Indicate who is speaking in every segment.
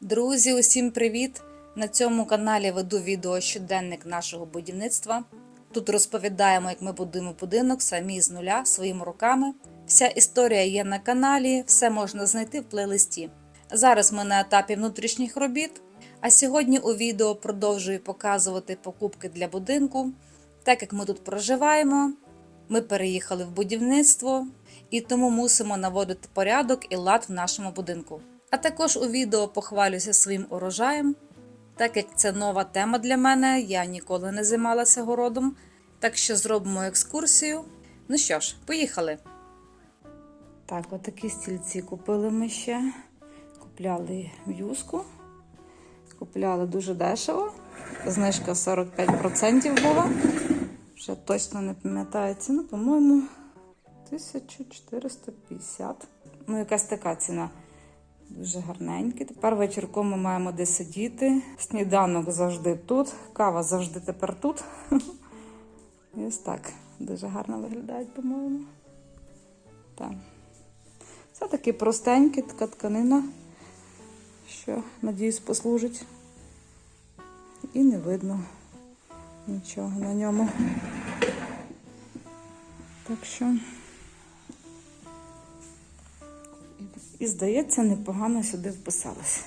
Speaker 1: Друзі, усім привіт! На цьому каналі веду відео щоденник нашого будівництва. Тут розповідаємо, як ми будуємо будинок самі з нуля своїми руками. Вся історія є на каналі, все можна знайти в плейлисті. Зараз ми на етапі внутрішніх робіт, а сьогодні у відео продовжую показувати покупки для будинку. Так як ми тут проживаємо, ми переїхали в будівництво і тому мусимо наводити порядок і лад в нашому будинку. А також у відео похвалюся своїм урожаєм. Так як це нова тема для мене, я ніколи не займалася городом, так що зробимо екскурсію. Ну що ж, поїхали. Так, отакі стільці купили ми ще. Купляли в. Купляли дуже дешево. Знижка 45% була. Вже точно не пам'ятаю ціну, по-моєму, 1450. Ну, якась така ціна. Дуже гарненькі. Тепер вечірком ми маємо де сидіти. Сніданок завжди тут, кава завжди тепер тут. І ось так. Дуже гарно виглядають, по-моєму. Так. Це такі простенькі, така тканина, що, надіюсь, послужить. І не видно нічого на ньому. Так що. І, здається, непогано сюди вписалася.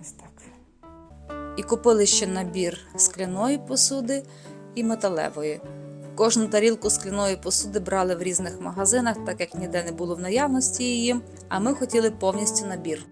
Speaker 1: Ось так. І купили ще набір скляної посуди і металевої. Кожну тарілку скляної посуди брали в різних магазинах, так як ніде не було в наявності її, а ми хотіли повністю набір.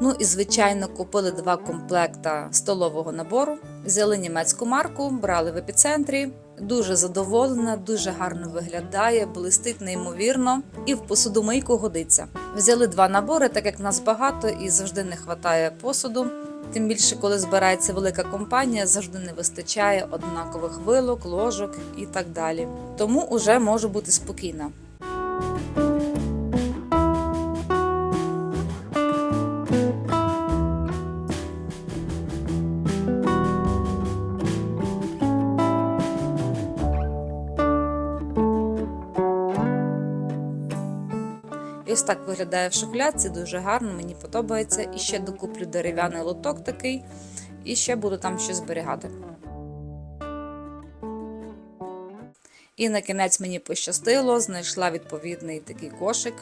Speaker 1: Ну і, звичайно, купили два комплекта столового набору, взяли німецьку марку, брали в епіцентрі. Дуже задоволена, дуже гарно виглядає, блистить неймовірно і в посудомийку годиться. Взяли два набори, так як нас багато і завжди не вистачає посуду. Тим більше, коли збирається велика компанія, завжди не вистачає однакових вилок, ложок і так далі. Тому уже можу бути спокійна. Так виглядає в шухлядці, дуже гарно, мені подобається. І ще докуплю дерев'яний лоток такий, і ще буду там щось зберігати. І на кінець мені пощастило, знайшла відповідний такий кошик,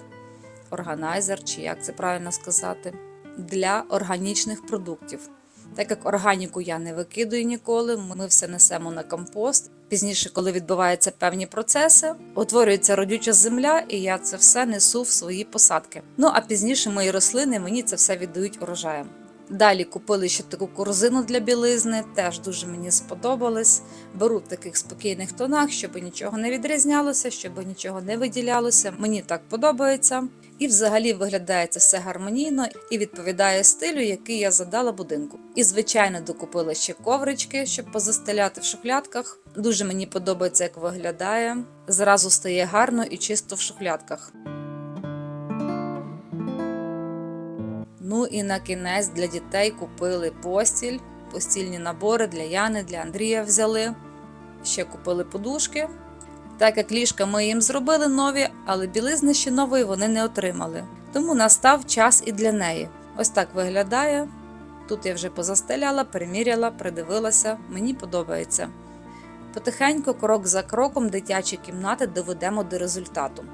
Speaker 1: органайзер, чи як це правильно сказати, для органічних продуктів. Так як органіку я не викидую ніколи, ми все несемо на компост. Пізніше, коли відбуваються певні процеси, утворюється родюча земля, і я це все несу в свої посадки. Ну а пізніше мої рослини мені це все віддають урожаєм. Далі купили ще таку корзину для білизни, теж дуже мені сподобалось. Беру в таких спокійних тонах, щоб нічого не відрізнялося, щоб нічого не виділялося. Мені так подобається. І взагалі виглядає це все гармонійно і відповідає стилю, який я задала будинку. І, звичайно, докупила ще коврички, щоб позастеляти в шухлядках. Дуже мені подобається, як виглядає. Зразу стає гарно і чисто в шухлядках. Ну і на кінець для дітей купили постіль, постільні набори для Яни, для Андрія взяли. Ще купили подушки. Так як ліжка ми їм зробили нові, але білизни ще нової вони не отримали. Тому настав час і для неї. Ось так виглядає. Тут я вже позастеляла, приміряла, придивилася, мені подобається. Потихеньку, крок за кроком, дитячі кімнати доведемо до результату.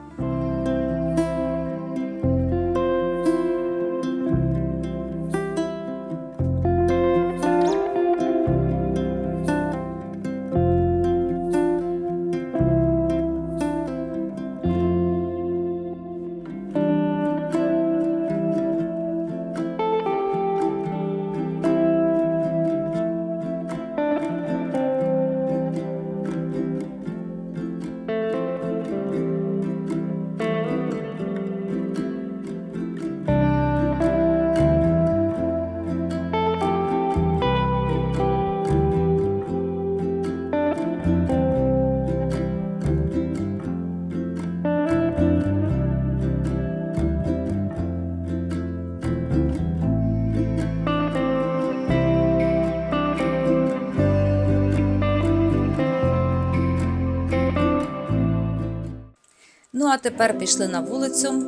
Speaker 1: А тепер пішли на вулицю,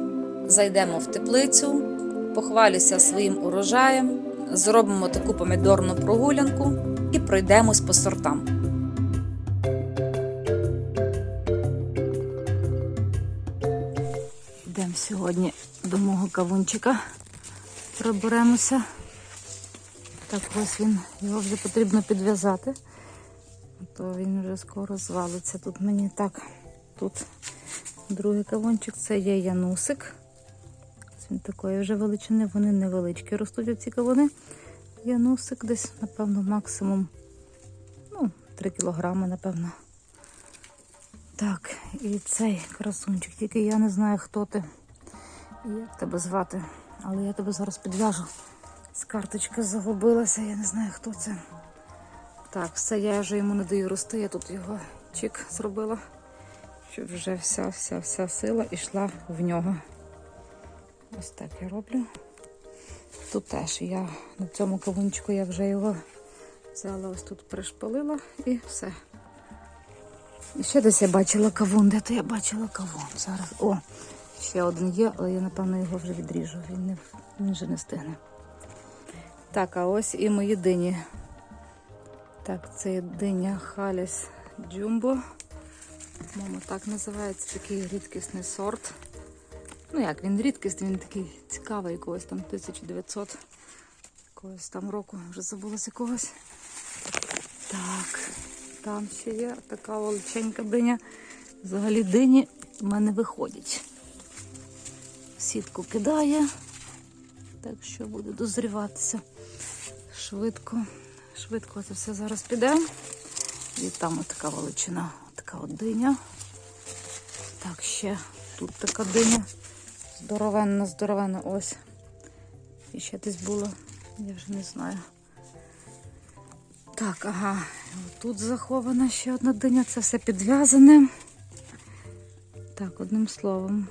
Speaker 1: зайдемо в теплицю, похвалюся своїм урожаєм, зробимо таку помідорну прогулянку і пройдемось по сортам. Йдемо сьогодні до мого кавунчика. Проберемося. Так ось він, його вже потрібно підв'язати. То він вже скоро звалиться. Тут мені так. Тут другий кавунчик, це є янусик. Він такої вже величини, вони невеличкі ростуть ці кавуни. Янусик десь, напевно, максимум ну, 3 кілограми, напевно. Так, і цей красунчик, тільки я не знаю, хто ти і як тебе звати, але я тебе зараз підв'яжу. З карточки загубилася, я не знаю, хто це. Так, все, я вже йому не даю рости, я тут його чик зробила, щоб вже вся вся вся сила йшла в нього. Ось так я роблю. Тут теж я на цьому кавунчику я вже його взяла, ось тут пришпалила і все. І ще десь я бачила кавун. Де то я бачила кавун? Зараз. О, ще один є, але я, напевно, його вже відріжу. Він, не, він вже не стигне. Так, а ось і мої дині. Так, це диня Халіс Джумбо. Мама так називається, такий рідкісний сорт. Ну як, він рідкісний, він такий цікавий, якогось там 1900 якогось там року, вже забулася якогось. Так, там ще є така величенька диня. Взагалі дині в мене виходять. Сітку кидає, так що буде дозріватися швидко. Швидко це все зараз піде. І там така величина, така диня. Так, ще тут така диня. Здоровенна, здоровенна, ось. І ще десь було, я вже не знаю. Так, ага, тут захована ще одна диня, це все підв'язане. Так, одним словом.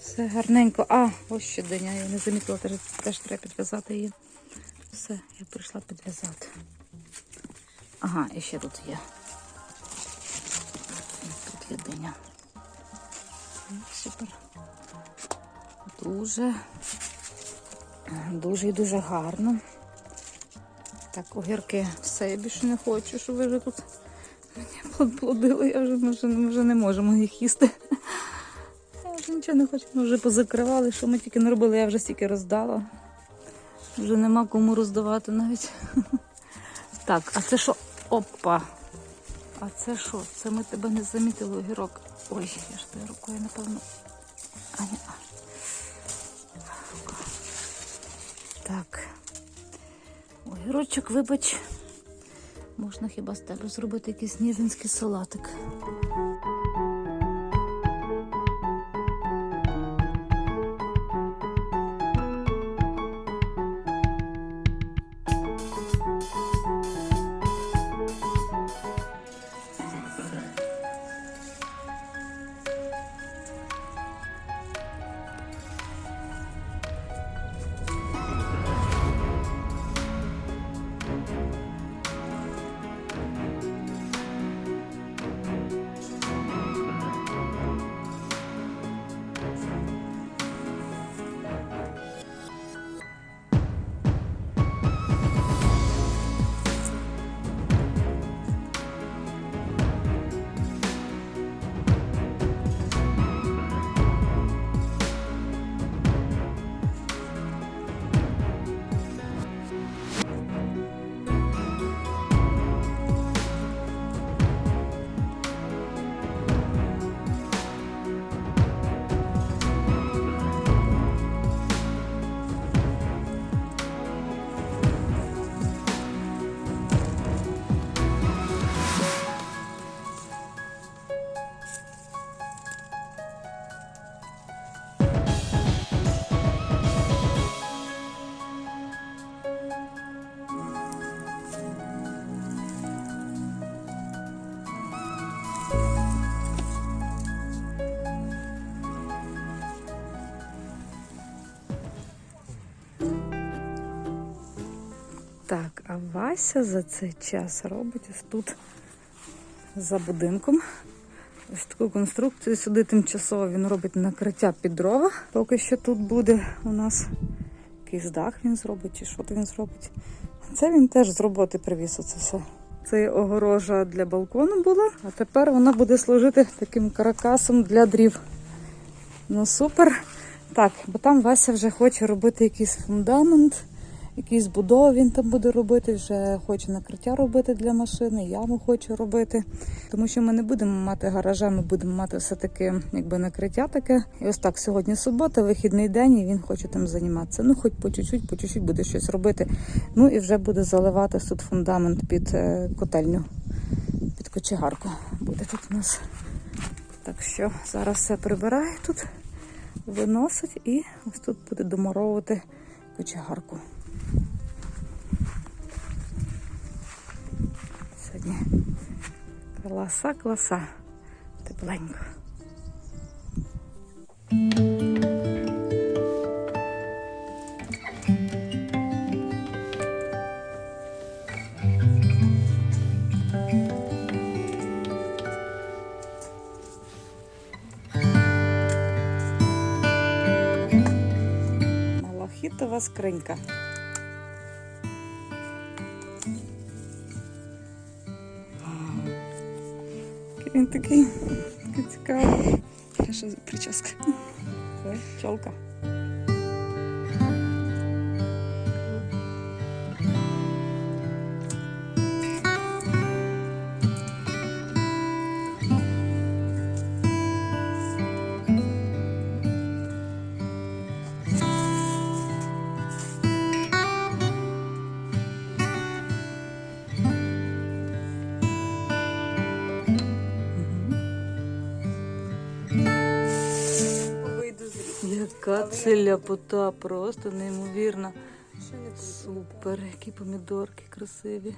Speaker 1: Все гарненько. А, ось ще диня, я не замітила, теж, теж треба підв'язати її. Все, я прийшла підв'язати. Ага, і ще тут є. Тут. Супер. Дуже, дуже і дуже гарно. Так, огірки. Все, я більше не хочу, щоб ви вже тут мені плодили. Я вже, ми вже, ми вже не можемо їх їсти. Я вже нічого не хочу, ми вже позакривали, що ми тільки не робили, я вже стільки роздала. Вже нема кому роздавати навіть. Так, а це що? Опа! А це що? Це ми тебе не замітили огірок. Ой, я ж тою рукою, напевно. А, ні. а. Так. Огірочок, вибач. Можна хіба з тебе зробити якийсь ніжинський салатик. Вася за цей час робить ось тут за будинком. ось таку конструкцію. Сюди тимчасово він робить накриття під дрова. Поки що тут буде у нас якийсь дах він зробить, чи що то він зробить. Це він теж з роботи привіз оце все. Це огорожа для балкону була, а тепер вона буде служити таким каракасом для дрів. Ну супер. Так, бо там Вася вже хоче робити якийсь фундамент, якісь будови він там буде робити, вже хоче накриття робити для машини, яму хоче робити. Тому що ми не будемо мати гаража, ми будемо мати все-таки якби накриття таке. І ось так, сьогодні субота, вихідний день, і він хоче там займатися. Ну, хоч по чуть-чуть, по чуть-чуть буде щось робити. Ну і вже буде заливати тут фундамент під е, котельню, під кочегарку. Буде тут у нас. Так що зараз все прибирає тут, виносить і ось тут буде домуровувати кочегарку. Сьогодні класа, класа. Тепленько. Малахітова скринька. Такий, цікавий.
Speaker 2: Хороша прическа.
Speaker 1: Це чолка. Яка це ляпота, просто неймовірна. Супер, які помідорки красиві.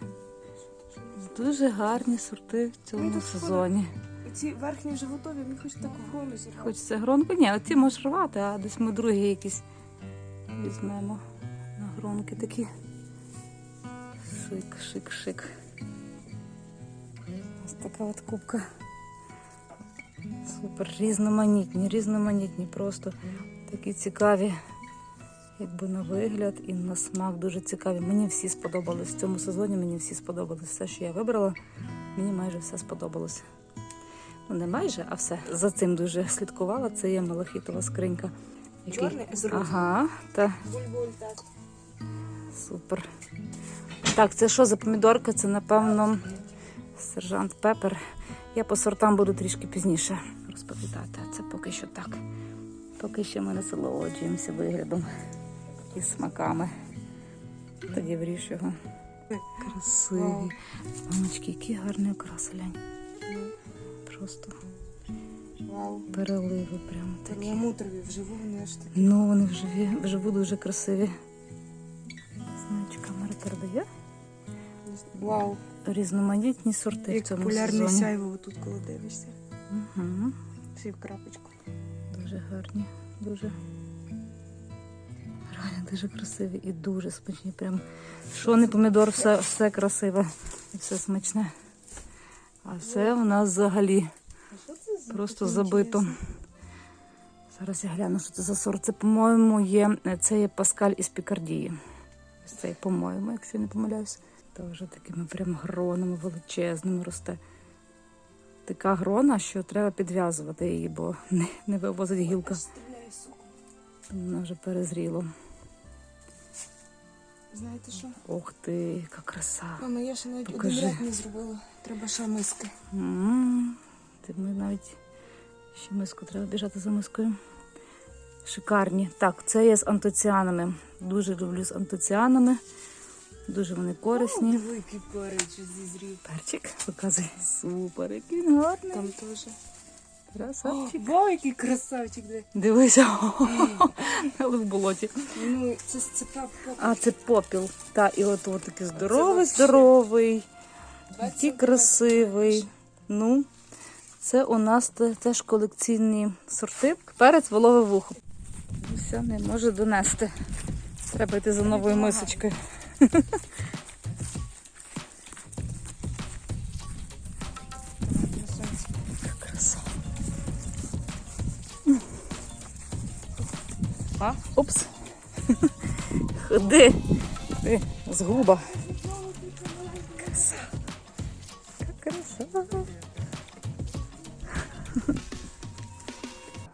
Speaker 1: Дуже гарні сорти в цьому сезоні.
Speaker 2: Ці верхні вже готові, мені хочуть так грону зірвати.
Speaker 1: Хочеться гронку. Ні, оці можеш рвати, а десь ми другі якісь візьмемо на гронки такі. Шик, шик, шик. Ось така от кубка. Супер, різноманітні, різноманітні, просто такі цікаві, якби на вигляд і на смак дуже цікаві. Мені всі сподобались в цьому сезоні. Мені всі сподобались. Все, що я вибрала, мені майже все сподобалося. Ну, не майже, а все. За цим дуже слідкувала. Це є малахітова скринька. який-
Speaker 2: Чорний з розовим.
Speaker 1: Ага, та
Speaker 2: Буль-буль, так.
Speaker 1: супер. Так, це що за помідорка? Це, напевно, сержант Пепер. Я по сортам буду трішки пізніше розповідати. А це поки що так. Поки що ми насолоджуємося виглядом і смаками. Тоді його. Красиві. Мамочки, які гарні окраси, глянь. Просто
Speaker 2: Вау.
Speaker 1: переливи прямо такі.
Speaker 2: Перламутрові, вживу вони аж такі.
Speaker 1: Ну, вони вживі, вживу дуже красиві. Знаю, чи камера передає.
Speaker 2: Вау.
Speaker 1: Різноманітні сорти в
Speaker 2: Як
Speaker 1: цьому
Speaker 2: полярне
Speaker 1: сезоні.
Speaker 2: сяйво тут, коли дивишся.
Speaker 1: Угу.
Speaker 2: Всі в крапочку.
Speaker 1: Дуже гарні, дуже. Реально дуже красиві і дуже смачні. Прям що не помідор, все, все красиве і все смачне. А це у нас взагалі просто забито. Зараз я гляну, що це за сорт. Це, по-моєму, є це є паскаль із Пікардії. Ось по-моєму, якщо я не помиляюсь. Теж такими прям гронами величезними росте. Така грона, що треба підв'язувати її, бо не, не вивозить гілка. Вона вже перезріла.
Speaker 2: Знаєте що?
Speaker 1: Ох ти, яка краса.
Speaker 2: Мама, я ще навіть
Speaker 1: Покажи.
Speaker 2: один ряд не зробила. Треба ще миски.
Speaker 1: М, Ти ми навіть ще миску треба біжати за мискою. Шикарні. Так, це є з антоціанами. Дуже люблю з антоціанами. Дуже вони корисні.
Speaker 2: Великий перець зізрів.
Speaker 1: Перчик показує. Супер, який він гарний.
Speaker 2: Там теж.
Speaker 1: Красавчик.
Speaker 2: вау, який красавчик. де.
Speaker 1: Дивися, але в болоті.
Speaker 2: Ну, це, це пап.
Speaker 1: А це попіл. Та, і от, от такий здоровий, здоровий.
Speaker 2: 20
Speaker 1: Який красивий. Ну, це у нас теж колекційні сорти. Перець волове вухо. Все, не може донести. Треба йти за новою мисочкою. А, упс. Ходи. Ти згуба. Краса. Краса.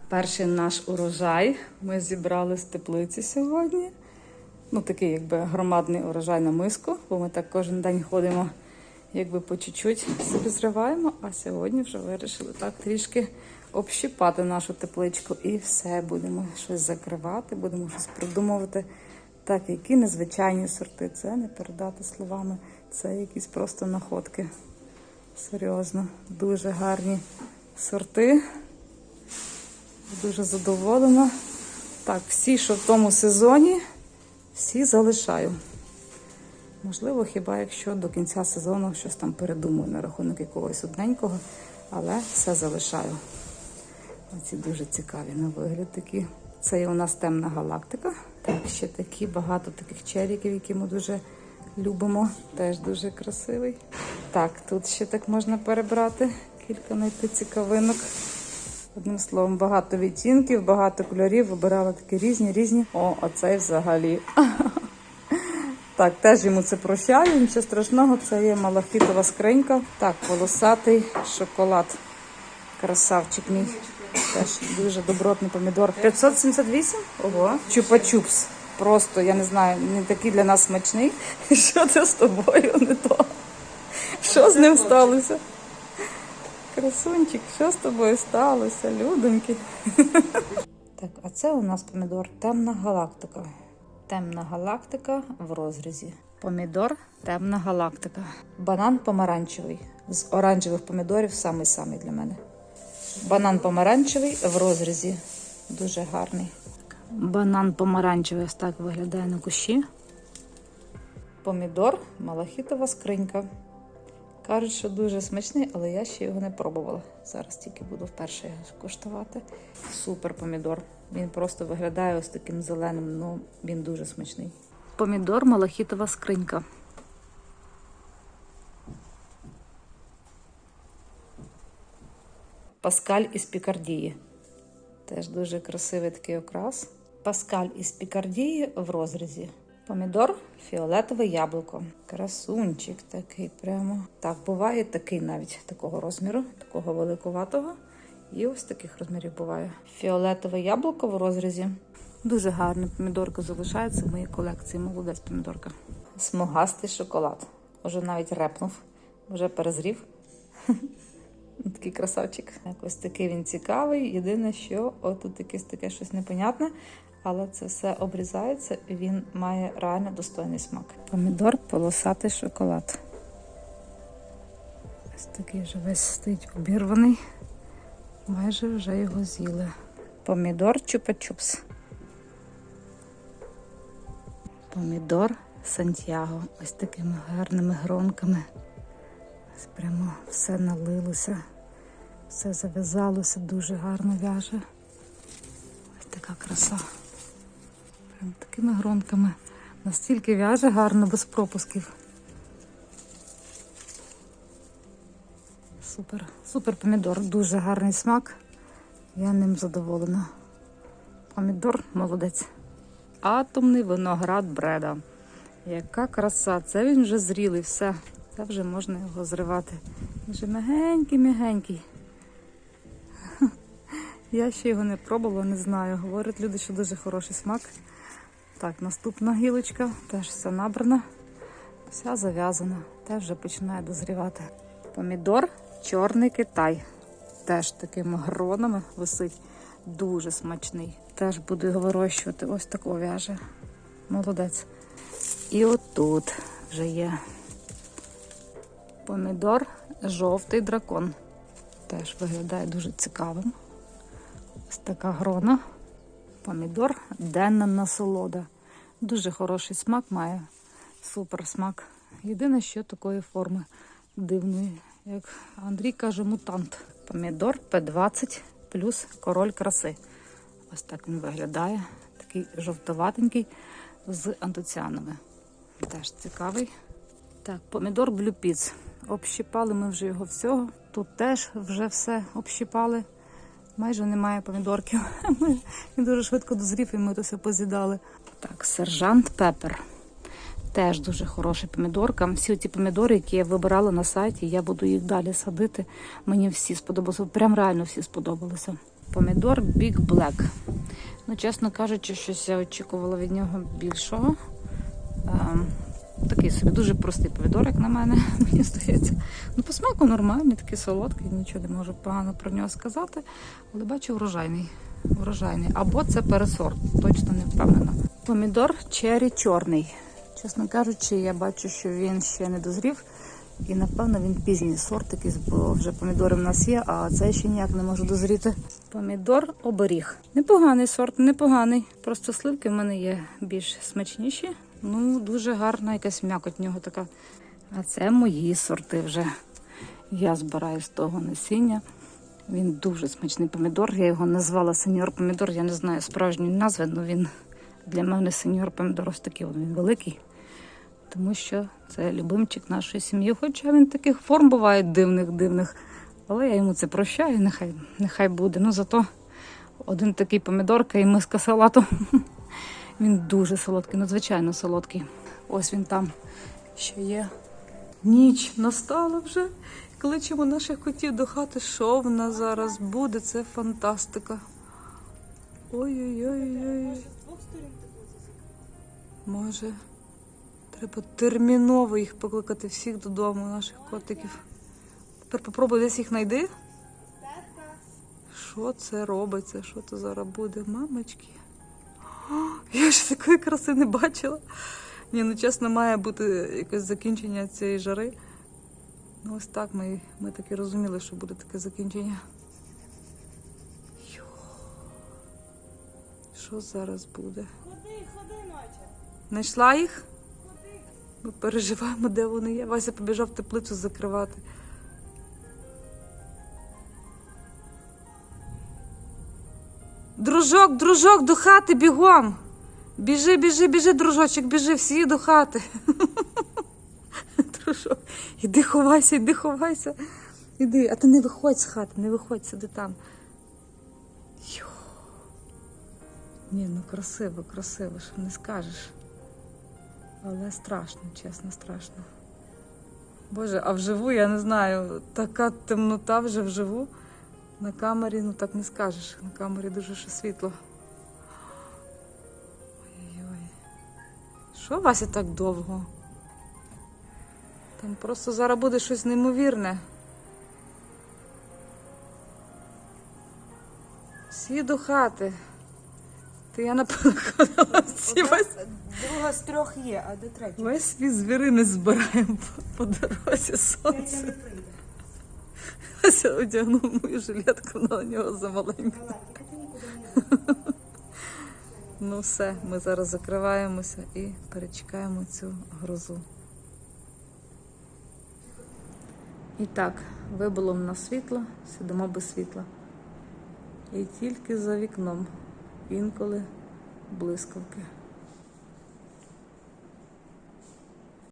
Speaker 1: Перший наш урожай ми зібрали з теплиці сьогодні. Ну, такий якби громадний урожай на миску, бо ми так кожен день ходимо, якби по чуть-чуть собі зриваємо. А сьогодні вже вирішили так трішки общипати нашу тепличку і все, будемо щось закривати, будемо щось придумувати. Так, які незвичайні сорти. Це не передати словами. Це якісь просто находки. Серйозно, дуже гарні сорти. Дуже задоволена. Так, всі, що в тому сезоні, всі залишаю. Можливо, хіба якщо до кінця сезону щось там передумаю на рахунок якогось одненького, але все залишаю. Оці дуже цікаві на вигляд такі. Це є у нас темна галактика. Так, ще такі багато таких черіків, які ми дуже любимо. Теж дуже красивий. Так, тут ще так можна перебрати. Кілька знайти цікавинок. Одним словом, багато відтінків, багато кольорів. Вибирала такі різні, різні. О, оцей взагалі. Так, теж йому це прощаю, нічого страшного, це є малахітова скринька. Так, волосатий шоколад. Красавчик мій. Теж дуже добротний помідор. 578? Ого. Чупа-чупс. Просто, я не знаю, не такий для нас смачний. Що це з тобою не то? Що з ним сталося? Красунчик, що з тобою сталося, людоньки? Так, а це у нас помідор темна галактика. Темна галактика в розрізі. Помідор темна галактика. Банан помаранчевий. З оранжевих помідорів самий самий для мене. Банан помаранчевий в розрізі. Дуже гарний. Банан помаранчевий ось так виглядає на кущі. Помідор малахітова скринька. Кажуть, що дуже смачний, але я ще його не пробувала. Зараз тільки буду вперше його куштувати. Супер помідор. Він просто виглядає ось таким зеленим, ну він дуже смачний. Помідор малахітова скринька. Паскаль із Пікардії. Теж дуже красивий такий окрас. Паскаль із Пікардії в розрізі. Помідор, фіолетове яблуко. Красунчик такий прямо. Так, буває такий навіть такого розміру, такого великуватого. І ось таких розмірів буває. Фіолетове яблуко в розрізі. Дуже гарний помідорка залишається в моїй колекції. Молодець помідорка. Смугастий шоколад. Уже навіть репнув, вже перезрів. Такий красавчик. Якось такий він цікавий. Єдине, що отут якесь таке щось непонятне, але це все обрізається і він має реально достойний смак. Помідор полосатий шоколад. Ось такий вже весь стоїть обірваний. Майже вже його з'їли. Помідор чупа-чупс. Помідор Сантьяго. Ось такими гарними гронками. Ось прямо все налилося, все зав'язалося, дуже гарно в'яже. Ось така краса. Такими гронками. Настільки в'яже гарно, без пропусків. Супер, супер помідор, дуже гарний смак. Я ним задоволена. Помідор молодець. Атомний виноград бреда. Яка краса! Це він вже зрілий, все. Це вже можна його зривати. Він вже мягенький-мягенький. Я ще його не пробувала, не знаю. Говорять люди, що дуже хороший смак. Так, наступна гілочка, теж все набрана, вся зав'язана, теж вже починає дозрівати. Помідор чорний Китай. Теж такими гронами висить. Дуже смачний. Теж буду його вирощувати. Ось тако в'яже. Молодець. І отут вже є помідор жовтий дракон. Теж виглядає дуже цікавим. Ось така грона. Помідор денна насолода. Дуже хороший смак має. Супер смак. Єдине, що такої форми дивної. Як Андрій каже, мутант. Помідор П20 плюс король краси. Ось так він виглядає. Такий жовтоватенький з антоціанами. Теж цікавий. Так, помідор блюпіц. Общипали ми вже його всього. Тут теж вже все общипали. Майже немає помідорків. Він дуже швидко дозрів, і ми то все позідали. Так, сержант Пепер. Теж дуже хороша помідорка. Всі ці помідори, які я вибирала на сайті, я буду їх далі садити. Мені всі сподобалися. Прям реально всі сподобалися. Помідор Big Black. Ну, чесно кажучи, щось я очікувала від нього більшого. Такий собі дуже простий помідор, як на мене, мені здається. Ну, по смаку нормальний, такий солодкий, нічого не можу погано про нього сказати. Але бачу врожайний. Врожайний. Або це пересорт, точно не впевнена. Помідор черрі чорний. Чесно кажучи, я бачу, що він ще не дозрів. І напевно він пізній сорт, якийсь, бо вже помідори в нас є, а цей ще ніяк не може дозріти. Помідор оберіг. Непоганий сорт, непоганий. Просто сливки в мене є більш смачніші. Ну, дуже гарна якась м'якоть в нього така. А це мої сорти вже. Я збираю з того насіння. Він дуже смачний помідор. Я його назвала сеньор помідор. Я не знаю справжньої назви, але він для мене сеньор помідор ось такий. Він великий. Тому що це любимчик нашої сім'ї. Хоча він таких форм буває дивних, дивних. Але я йому це прощаю, нехай, нехай буде. Ну зато один такий помідорка і миска салату. Він дуже солодкий, надзвичайно солодкий. Ось він там ще є. Ніч настала вже. Кличемо наших котів до хати. Що в нас зараз буде? Це фантастика. Ой-ой-ой. Може, треба терміново їх покликати всіх додому, наших котиків. Тепер попробуй десь їх знайди. Що це робиться? Що це зараз буде? Мамочки. Я ж такої краси не бачила. Ні, ну чесно, має бути якесь закінчення цієї жари. Ну, ось так ми, ми так і розуміли, що буде таке закінчення. Йо. Що зараз буде?
Speaker 2: Ходи, ходи, наче.
Speaker 1: Знайшла їх? Ми переживаємо, де вони є. Вася побіжав теплицю закривати. Дружок, дружок, до хати бігом. Біжи, біжи, біжи, дружочок, біжи, всі до хати. Дружок, іди ховайся, іди ховайся. Іди, а ти не виходь з хати, не виходь, сиди там. Йо. Ні, ну красиво, красиво, що не скажеш. Але страшно, чесно, страшно. Боже, а вживу, я не знаю, така темнота вже вживу. На камері, ну так не скажеш. На камері дуже ще світло. Ой-ой-ой. Що Вася так довго? Там просто зараз буде щось неймовірне. Всі до хати. Ти я напевно всі весь.
Speaker 2: Друга з трьох є, а де третя?
Speaker 1: Весь свій звірини збираємо по, по дорозі сонце. Ася одягнув мою жилетку на нього замаленьку. Ну все, ми зараз закриваємося і перечекаємо цю грозу. І так, вибуло в нас світло, сидимо без світла. І тільки за вікном інколи блискавки.